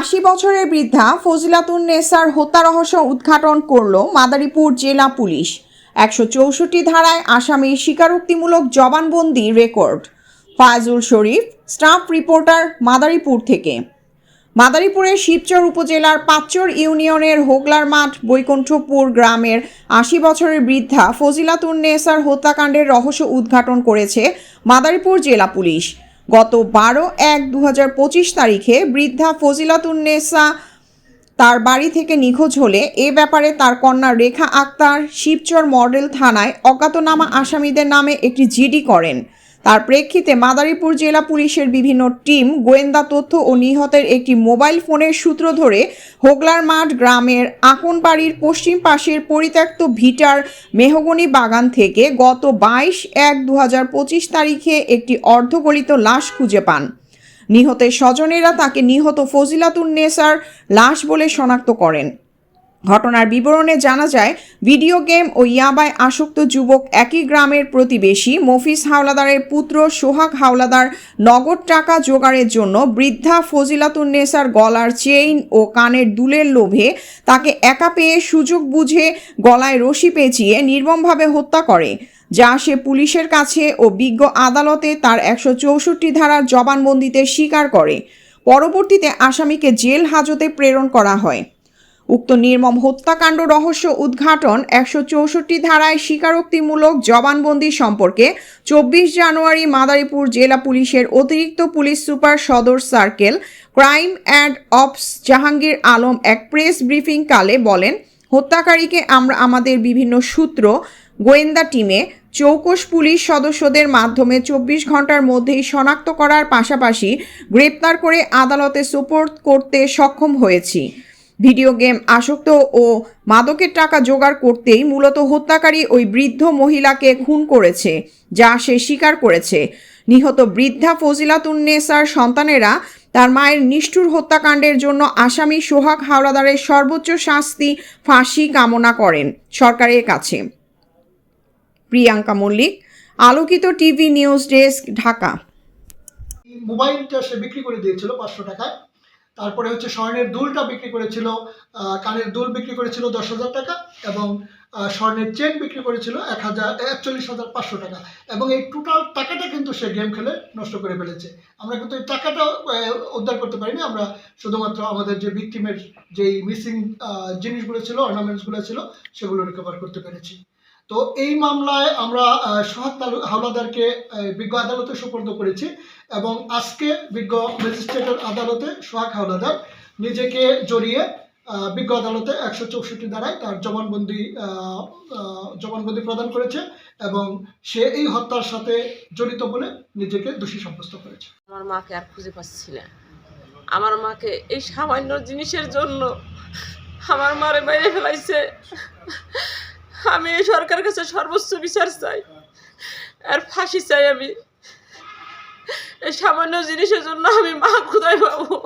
আশি বছরের বৃদ্ধা ফজিলাতুন নেসার হত্যা রহস্য উদ্ঘাটন করল মাদারীপুর জেলা পুলিশ। একশো চৌষট্টি ধারায় আসামির স্বীকারোক্তিমূলক জবানবন্দি record. Faizul Sharif, staff reporter Madaripur থেকে। মাদারীপুরের শিবচর উপজেলার পাঁচচর ইউনিয়নের হোগলার মাঠ, বৈকুণ্ঠপুর গ্রামের আশি বছরের বৃদ্ধা ফজিলাতুন নেসার হত্যাকাণ্ডের রহস্য উদ্ঘাটন করেছে মাদারীপুর জেলা পুলিশ। গত বারো এক দু তারিখে বৃদ্ধা ফজিলাতুন্নেসা তার বাড়ি থেকে নিখোঁজ হলে এ ব্যাপারে তার কন্যা রেখা আক্তার শিবচর মডেল থানায় অজ্ঞাতনামা আসামিদের নামে একটি জিডি করেন। তার প্রেক্ষিতে মাদারীপুর জেলা পুলিশের বিভিন্ন টিম গোয়েন্দা তথ্য ও নিহতের একটি মোবাইল ফোনের সূত্র ধরে হোগলার মাঠ গ্রামের আকনবাড়ির পশ্চিম পাশের পরিত্যক্ত ভিটার মেহগনি বাগান থেকে গত বাইশ এক দু তারিখে একটি অর্ধগলিত লাশ খুঁজে পান। নিহতের স্বজনেরা তাকে নিহত ফজিলাতুন নেসার লাশ বলে শনাক্ত করেন। ঘটনার বিবরণে জানা যায়, ভিডিও গেম ও ইয়াবায় আসক্ত যুবক একই গ্রামের প্রতিবেশী মফিজ হাওলাদারের পুত্র সোহাগ হাওলাদার নগদ টাকা জোগাড়ের জন্য বৃদ্ধা ফজিলাতুন্নেসার গলার চেইন ও কানের দুলের লোভে তাকে একা পেয়ে সুযোগ বুঝে গলায় রশি পেঁচিয়ে নির্মমভাবে হত্যা করে, যা সে পুলিশের কাছে ও বিজ্ঞ আদালতে তার একশো চৌষট্টি ধারার জবানবন্দিতে স্বীকার করে। পরবর্তীতে আসামিকে জেল হাজতে প্রেরণ করা হয়। উক্ত নির্মম হত্যাকাণ্ড রহস্য উদ্ঘাটন একশো চৌষট্টি ধারায় স্বীকারোক্তিমূলক জবানবন্দি সম্পর্কে চব্বিশ জানুয়ারি মাদারীপুর জেলা পুলিশের অতিরিক্ত পুলিশ সুপার সদর circle crime and ops Jahangir Alam এক প্রেস ব্রিফিংকালে বলেন, হত্যাকারীকে আমরা আমাদের বিভিন্ন সূত্র, গোয়েন্দা টিমে, চৌকস পুলিশ সদস্যদের মাধ্যমে চব্বিশ ঘণ্টার মধ্যেই শনাক্ত করার পাশাপাশি গ্রেপ্তার করে আদালতে সুপোর্ট করতে সক্ষম হয়েছি। ভিডিও গেম আসক্ত ও মাদকের টাকা জোগাড় করতেই মূলত হত্যাকারী ওই বৃদ্ধ মহিলাকে খুন করেছে, যা সে স্বীকার করেছে। নিহত বৃদ্ধা ফজিলাতুন্নেসার সন্তানেরা তার মায়ের নিষ্ঠুর হত্যাকাণ্ডের জন্য আসামি সোহাগ হাওলাদারের সর্বোচ্চ শাস্তি ফাঁসি কামনা করেন সরকারের কাছে। প্রিয়াঙ্কা মল্লিক, আলোকিত টিভি নিউজ ডেস্ক, ঢাকা। মোবাইলটা সে বিক্রি করে দিয়েছিল পাঁচশো টাকায়। তারপরে হচ্ছে স্বর্ণের দুলটা বিক্রি করেছিল কানের দুল বিক্রি করেছিল দশ হাজার টাকা এবং স্বর্ণের চেন বিক্রি করেছিল এক হাজার একচল্লিশ হাজার পাঁচশো টাকা। এবং এই টোটাল টাকাটা কিন্তু সে গেম খেলে নষ্ট করে ফেলেছে। আমরা কিন্তু এই টাকাটা উদ্ধার করতে পারিনি। আমরা শুধুমাত্র আমাদের যে ভিক্টিমের যেই মিসিং জিনিসগুলো ছিল অর্নামেন্টসগুলো ছিল, সেগুলো রিকভার করতে পেরেছি। তো এই মামলায় আমরা সোহাগ হাওলাদারকে বিজ্ঞ আদালতে সুপর্দ করেছি এবং আজকে বিজ্ঞ ম্যাজিস্ট্রেটের আদালতে সোহাগ হাওলাদার নিজেকে জড়িয়ে বিজ্ঞ আদালতে একশো চৌষট্টি দ্বারায় তার জবানবন্দি জবানবন্দি প্রদান করেছে এবং সে এই হত্যার সাথে জড়িত বলে নিজেকে দোষী সাব্যস্ত করেছে। আমার মাকে আর খুঁজে পাচ্ছি না। আমার মাকে এই সামান্য জিনিসের জন্য আমার মারে মেরে ফেলাইছে। আমি এই সরকারের কাছে সর্বোচ্চ বিচার চাই। আর ফাঁসি চাই আমি। এই সামান্য জিনিসের জন্য আমি মা কোথায় পাবো?